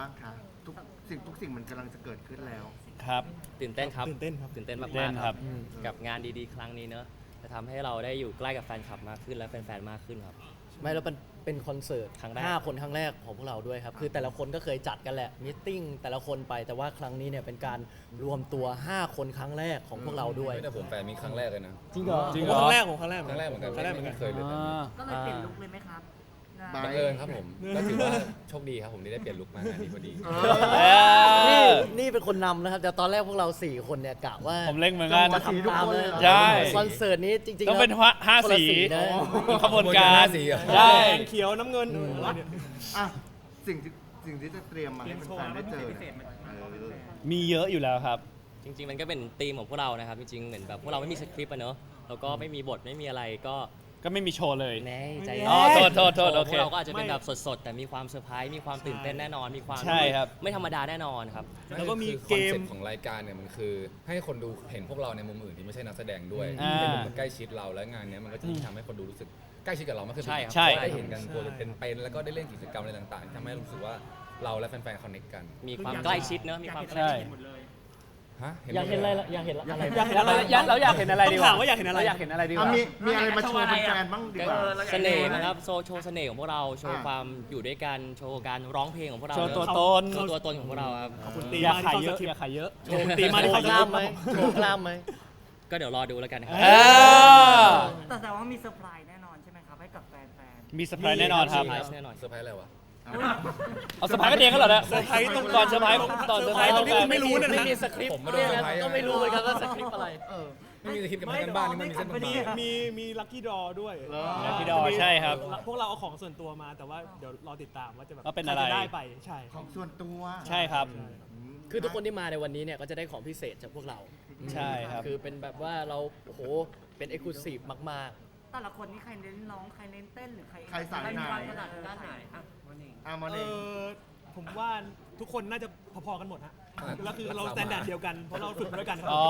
บ้างคะทุกสิ่งทุกสิ่งมันกำลังจะเกิดขึ้นแล้ว ครับ ตื่นเต้นครับตื่นเต้นครับตื่นเต้นมากตื่นเต้นๆคครัรับบกับงานดีๆ ครั้งนี้เนอะจะทำให้เราได้อยู่ใกล้กับแฟนคลับมากขึ้นและแฟนๆมากขึ้นครับ ไม่แล้วเป็นเป็นคอนเสิร์ตครั้งแรก ห้าคนครั้งแรกของพวกเราด้วยครับ คือแต่ละคนก็เคยจัดกันแหละมิทติ้งแต่ละคนไปแต่ว่าครั้งนี้เนี่ยเป็นการรวมตัว 5 คนครั้งแรกของพวกเราด้วยไม่แต่ผมแฟนมีครั้งแรกเลยนะ จริงเหรอ จริงผมเหรอ ครั้งแรกผมครั้งแรกครั้งแรกเหมือนกันครั้งแรกเหมือนกัน ไม่เคยเลยแบบนี้ก็เลยเปลี่ยนลุคเลยไหมครับงาน ไปบังเอิญครับผมก็ถือว่าโชคดีครับผมที่ได้เปลี่ยนลุคมางานนี้พอดีเอนี่อ นี่เป็นคนนำนะครับ แต่ตอนแรกพวกเรา 4 คนเนี่ยกะว่าผมเล่งเหมือนกัน จะทำตามเลยใช่ คอนเสิร์ตนี้จริงๆต้องเป็นแล้วห้าห้าคนละสีสีนะ ขบวนการห้าสีเหรอใช่แดงเขียวน้ำเงินอะไรเนี่ย อะสิ่งที่สิ่งที่จะเตรียมมาให้แฟนๆได้เจอเนี่ยเออ มีเยอะอยู่แล้วครับ จริงๆ มันก็เป็นธีมของพวกเรานะครับ จริงๆ เหมือนแบบพวกเราไม่มีสคริปต์อะเนอะแล้วก็ไม่มีบทไม่มีอะไรก็ ก็ไม่มีโชว์เลย แน่ใจอ๋อโทษโทษโทษโอพเควกเราก็อาจจะเป็นแบบสดๆ แต่มีความเซอร์ไพรส์มีความตื่นเต้นแน่นอนมีความใช่ครับ ไม่ธรรมดาแน่นอนครับ แล้วก็มีคือเกม คอนซ็ปต์ของรายการเนี่ยมันคือ ให้คนดูเห็นพวกเราในมุมอื่นที่ไม่ใช่นักแสดงด้วยอ่าเป็นมุมใกล้ชิดเราและงานเนี้ยมันก็จะยิ่งทำให้คนดูรู้สึกใกล้ชิดกับเรามากขึ้นใช่ครับใช่เพาะได้เห็นกันตัวเป็นๆแล้วก็ได้เล่นกิจกรรมอะไรต่างๆทำให้รู้สึกว่าเราและแฟนๆคอนเนคกัน มีความใกล้ชิดเนอะมีความใกล้ใช่ ชิด ฮะอยากเห็นอะไรล่ะอยากเห็นอะไรอยากเห็นอะไรอยากเราอยากเห็นอะไรดีต้องถามว่าอยากเห็นอะไรเราอยากเห็นอะไรดีกอะว่ามีมีอะไรมาโชว์แฟนๆบ้างดีกว่าเสน่ห์นะครับโชว์โชว์เสน่ห์ของพวกเราโชว์อ่าความอยู่ด้วยกันโชว์การร้องเพลงของพวกเราโชว์ตัวเนอะตนโชว์ตัวตนของพวกเราครับขอบคุณตีอยากมากขายที่เยเข้าอะสคริปอยากต์ขายเยอะโชว์ตีมาที่โชเข้าว์สกคล้าริมปต์ไหมโชว์กล้ามไหมก็เดี๋ยวรอดูแล้วกันครับเออแต่แต่ว่ามีเซอร์ไพรส์แน่นอนใช่ไหมครับให้กับแฟนมีเซอร์ไพรส์แน่นอนครับเซอร์ไพรส์แน่นอนเซอร์ไพรส์อะไรวะ เอาเซอร์ไพรส์กันเองก็เหรอเนี่ยเซอร์ไพรส์ตรงก่อนเซอร์ไพรส์ตอนเซอร์ไพรส์ตตรรงงที่กลาคุงณไม่รู้นะ ไม่มีสคริปต์ผมไม่โดนเนี่ยเซอร์ไพรส์ก็ไม่รู้เหมือนกันว่าสคริปต์อะไร ไม่มีสคริปต์กับกันบ้านนี่มันมีเส้นบามีงมีมีลัคกี้ดอด้วยเหรอ Lucky Draw ใช่ครับพวกเราเอาของส่วนตัวมาแต่ว่าเดี๋ยวรอติดตามว่าจะแบบว่าเป็นอะไร ใคจได้ไปใช่ ของส่วนตัวใช่ครับ คือทุกคนที่มาในวันนี้เนี่ยก็จะได้ของพิเศษจากพวกเรา ใช่ครับ คือเป็นแบบว่าเราโอ้โหเป็นเอกลูซีฟมากๆ แต่ละคนนี่ใครเน้นร้องใครเน้นเต้นหรือใครใครสายไหน มีความถนัดด้านไหนอะวันนี้อะมาเอเองอผมว่าทุกคนน่าจะพอๆกันหมดฮะแล้วคือเราสแตนดาร์ดเดียวกันเพราะเราฝึกมาด้วยกันครับอ๋อ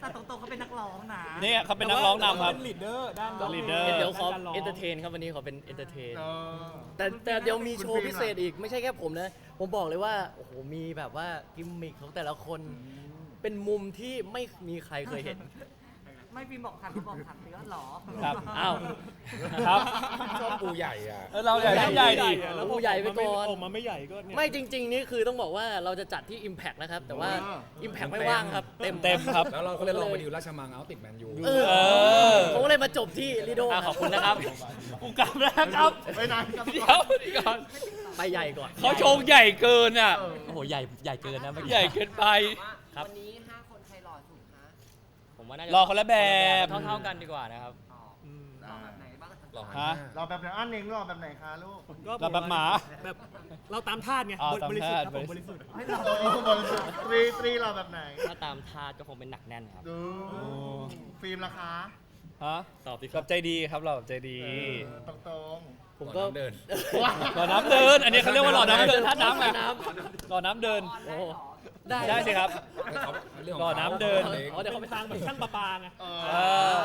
แต่ตรงๆเขาเป็นนักร้องนะเนี่ยเขาเป็นนักร้องนำครับ เป็นลีดเดอร์ด้านเป็น leader ๆเดี๋ยวขอด้านการร้งเอนเตอร์เทนครับวันนี้ขอเป็นเอนเตอร์เทน เออ แต่แต่เดี๋ยวมีโชว์พิเศษอีกไม่ใช่แค่ผมนะ ผมบอกเลยว่า โอ้โห มีแบบว่ากิมมิคของแต่ละคน เป็นมุมที่ไม่มีใครเคยเห็น ไม่พิมพ์บอกขันก็บอกขันเนื้อหรอครับอ้าวครับ ชอบปูใหญ่อะเออเราใหญ่ใหญ่ดิอะแล้วพอผู้ใหญ่ไปก่อนออกมาไม่ใหญ่ก็เนี่ย ไม่จริง ๆ นี่คือต้องบอกว่าเราจะจัดที่ Impact นะครับ แต่ว่า Impact ไม่ว่างครับ เต็มเต็มครับ แล้วเราก็เลยลองไปดิวราชมังเอาติดแมนยู เออเออ ผมก็เลยมาจบที่ลิโดอะขอบคุณนะครับกูกลับแล้วครับไปไหนครับเดี๋ยวเดี๋ยวก่อนไปใหญ่ก่อนเขาโชว์ใหญ่เกินอะ โอ้โห ใหญ่ใหญ่เกินนะเมื่อกี้ ใหญ่เกินไป ครับ วันนี้ห้าคนใครหล่อสุดคะ ผมว่าน่าจะรอคนละแบบ เท่าๆกันดีกว่านะครับอ๋ออืมหล่อแบบไหนบ้างหล่อหันฮะหน้าเราแบบไหนอันเองรอแบบไหนคะลูก ก็เราแบบหมาแบบเราตามทาสไงอ๋อบริสุทธิ์ครับตามผมทาสบริสุทธิ์ไม่หล่อโอ้โหตรีตรีเราแบบไหน ถ้าตามทาสก็คงเป็นหนักแน่นครับ ดูฟิล์มราคาฮะตอบดิคแบรับบใจดีครับเราแบบใจดีตรงตรงผมก็หล่อน้ำเดิน หล่อน้ำเดิน อันนี้เขาเรียกว่าหล่อน้ำเดินท่าน้ำไงน้หล่อน้ำเดินำโอ้โห ได้ได้สิครับเรื่องขหล่งอขาน้ำเดิน อ๋อเดี๋ยวเขาไปทางแบบช่างประปาไงๆเอเออ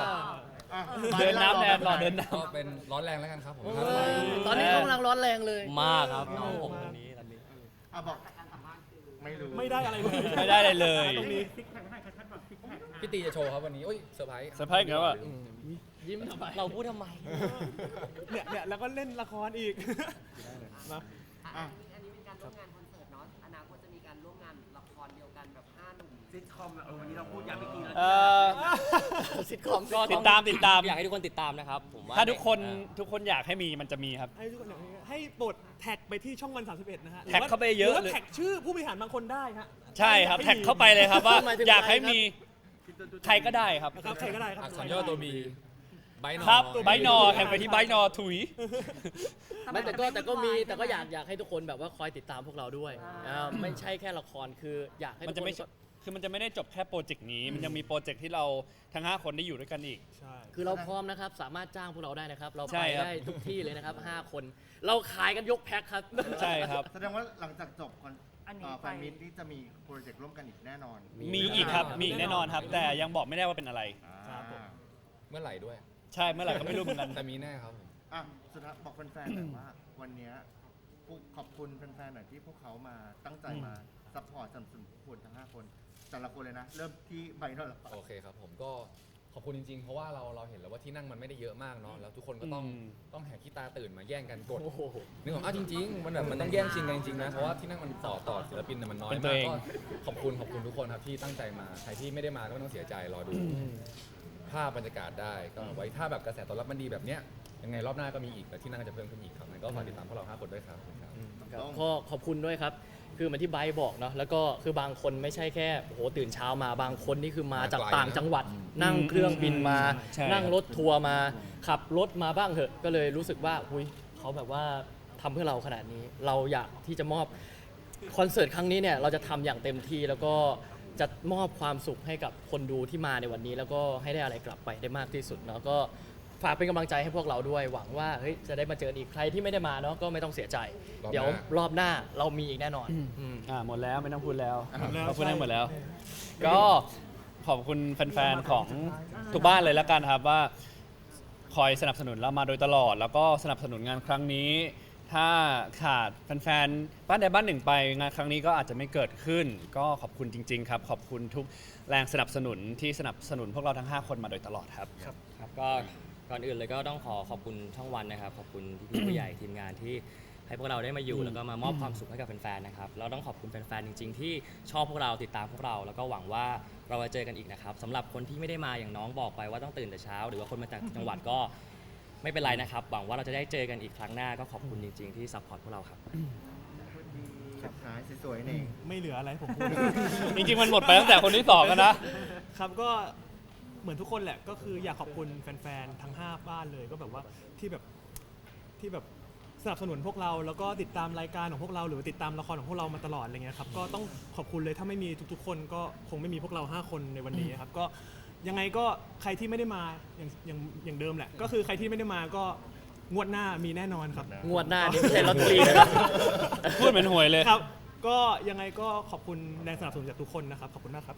ออะเดินน้ำแนนหล่อเดินน้ก็เป็นร้อนแรงแล้วกันครับผมตอนนี้เขากำลังร้อนแรงเลยมากครับน้องผมคนนี้ตอนนี้ อะบอกไม่รู้ไม่ได้อะไรเลยำไม่ได้เลยเลย ตรงนี้พี่ตีจะโชว์ครับวันนี้โอ้ยเซอร์ไพรส์เซอร์ไพรส์อีกแล้วอะยิ้มทำไมเราพูดทำไม เนี่ยเนี่ยแล้วก็เล่นละครอีกนะ อะ อันนี้เป็นการร่วมงานคอนเสิร์ต ซิทคอมเออวันนี้เราพูดอย่างไม่กี่นาทีเออซิทคอม ก็ติดตามติดตาม อยากให้ทุกคนติดตามนะครับ ผมว่าถ้าทุกคนเอ่อทุกคนอยากให้มีมันจะมีครับ ให้ทุกคนให้โปรดแท็กไปที่ช่องวัน 31 นะฮะแท็กเข้าไปเยอะหรือว่าเลย แท็กชื่อผู้บริหารบางคนได้ฮะใช่ครับแท็กเข้าไปเลยครับว่าหมายถึงอยากให้ใครครับ มีใครก็ได้ครับนะครับใครก็ได้ครับอักษรย่อตัวบีไบนอครับไบนอแท็กไปที่ไบนอถุย ไม่แต่ก็แต่ก็มีแต่ก็อยากอยากให้ทุกคนแบบว่าคอยติดตามพวกเราด้วยอ่าไม่ใช่แค่ละครคืออยากให้มันทุกจะคไม่ น คือมันจะไม่ได้จบแค่โปรเจกต์นี้ มันยังมีโปรเจกต์ที่เราทั้ง 5 คนได้อยู่ด้วยกันอีก ใช่ คือเราพร้อมนะครับ สามารถจ้างพวกเราได้นะครับ เราใช่ไปครับ ได้ทุกที่เลยนะครับ 5 คน เราขายกันยกแพ็คครับ ใช่ครับ แสดงว่าหลังจากจบคอนอันนี้เอ่อแฟไปนมิตนี่จะมีโปรเจกต์ร่วมกันอีกแน่นอนมีอีกครับ มีอีกแน่นอนครับ แต่ยังบอกไม่ได้ว่าเป็นอะไร อ่าเมื่อไหร่ด้วย ใช่เมื่อไหร่ก็ไม่รู้เหมือนกัน แต่มีแน่ครับผมอะสุดท้ายบอกแฟนๆหน่อยว่า วันเนี้ยพวกขอบคุณแฟนๆหน่อยที่พวกเขามาตั้งใจมาซัพพอร์ตสนับสนุนพวกคุณทั้งห้าคน แต่ละคนเลยนะ เริ่มที่ใบหน่อยละโอเคครับผมก็ขอบคุณจริงๆ เพราะว่าเราเราเห็นแล้วว่าที่นั่งมันไม่ได้เยอะมากเนาะแล้วทุกคนก็ต้องอืม ต้องแหกขี้ตาตื่นมาแย่งกันกดโอ้โหนึกออกอ้าวจริง ๆ มันแบบมันต้องแย่งชิงกันจริงๆนะเพราะว่าที่นั่งมันต่อต่อศิลปินน่ะมันน้อยเป็นตัมาวกเอง ก็ขอบคุณขอบคุณทุกคนครับที่ตั้งใจมาใครที่ไม่ได้มาก็ไม่ต้องเสียใจรอดูภาพบรรยากาศได้ก็ไว้ถ้าแบบกระแสตอบรับมันดีแบบเนี้ยยังไงรอบหน้าก็มีอีกแต่ที่นั่งจะเพิ่มขึ้นอีกครับงั้นก็ฝากติดตามพวกเราห้าคนด้วยครับขอบคุณครับครับก็ขอบคุณด้วยครับ คือเหมือนที่ไบร์ทบอกเนาะแล้วก็คือบางคนไม่ใช่แค่โอ้โหตื่นเช้ามาบางคนนี่คือมาจากมาไกลต่างนะจังหวัด นั่งเครื่องบินมา ใช่ นั่งรถทัวร์มา ขับรถมาบ้างเถอะ ก็เลยรู้สึกว่าอุยเขาแบบว่าทำเพื่อเราขนาดนี้ เราอยากที่จะมอบคอนเสิร์ตครั้งนี้เนี่ยเราจะทำอย่างเต็มที่แล้วก็จะมอบความสุขให้กับคนดูที่มาในวันนี้ แล้วก็ให้ได้อะไรกลับไปได้มากที่สุดเนาะก็ ฝากเป็นกำลังใจให้พวกเราด้วย หวังว่าเฮ้ยจะได้มาเจอกันอีกใครที่ไม่ได้มาเนาะก็ไม่ต้องเสียใจ รอบหน้า เดี๋ยวรอบหน้าเรามีอีกแน่นอนอืม อ่าหมดแล้วไม่ต้องพูดแล้วหมดแล้ว เราพูดได้ใช่หมดแล้ว ก็ขอบคุณแฟนๆของทุกบ้านเลยแล้วกันครับว่า คอยสนับสนุนเรามาโดยตลอด แล้วก็สนับสนุนงานครั้งนี้ ถ้าขาดแฟนๆบ้านใดบ้านหนึ่งไปงานครั้งนี้ก็อาจจะไม่เกิดขึ้น ก็ขอบคุณจริง ๆ ครับ ขอบคุณทุกแรงสนับสนุนที่สนับสนุนพวกเราทั้ง 5 คนมาโดยตลอดครับ ครับก็ ก่อนอื่นเลยก็ต้องขอขอบคุณช่องวันนะครับ ขอบคุณพี่ๆผู้ใหญ่ทีมงานที่ให้พวกเราได้มาอยู่แล้วก็มามอบความสุขให้กับแฟนๆนะครับเราต้องขอบคุณแฟนๆจริง ๆ ที่ชอบพวกเราติดตามพวกเรา แล้วก็หวังว่าเราจะเจอกันอีกนะครับสำหรับคนที่ไม่ได้มาอย่างน้องบอกไปว่าต้องตื่นแต่เช้า หรือว่าคนมาจากจังหวัดก็ไม่เป็นไรนะครับหวังว่าเราจะได้เจอกันอีกครั้งหน้าก็ขอบคุณจริง ๆที่ซัพพอร์ตพวกเราครับ สุดท้ายสวยๆนี่ ไม่เหลืออะไรให้ผมพูด จริงๆ มันหมดไปตั้งแต่คนที่สองกันนะ ครับก็ เหมือนทุกคนแหละก็คืออยากขอบคุณแฟนๆ ทั้ง 5 บ้านเลยก็แบบว่าที่แบบที่แบบสนับสนุนพวกเราแล้วก็ติดตามรายการของพวกเรา หรือว่าติดตามละครของพวกเรามาตลอดอะไรเงี้ยครับก็ต้องขอบคุณเลยถ้าไม่มีทุกๆ คนก็คงไม่มีพวกเรา 5 คนในวันนี้ครับก็ยังไงก็ใครที่ไม่ได้มาอย่างอย่างอย่างเดิมแหละ ก็คือใครที่ไม่ได้มาก็งวดหน้ามีแน่นอนครับ งวดหน้านี่ไม่ใช่ลอตเตอรี่นะครับ พูดเหมือนหวยเลย ครับ ก็ยังไงก็ขอบคุณแรงสนับสนุนจากทุกคนนะครับ ขอบคุณมากครับ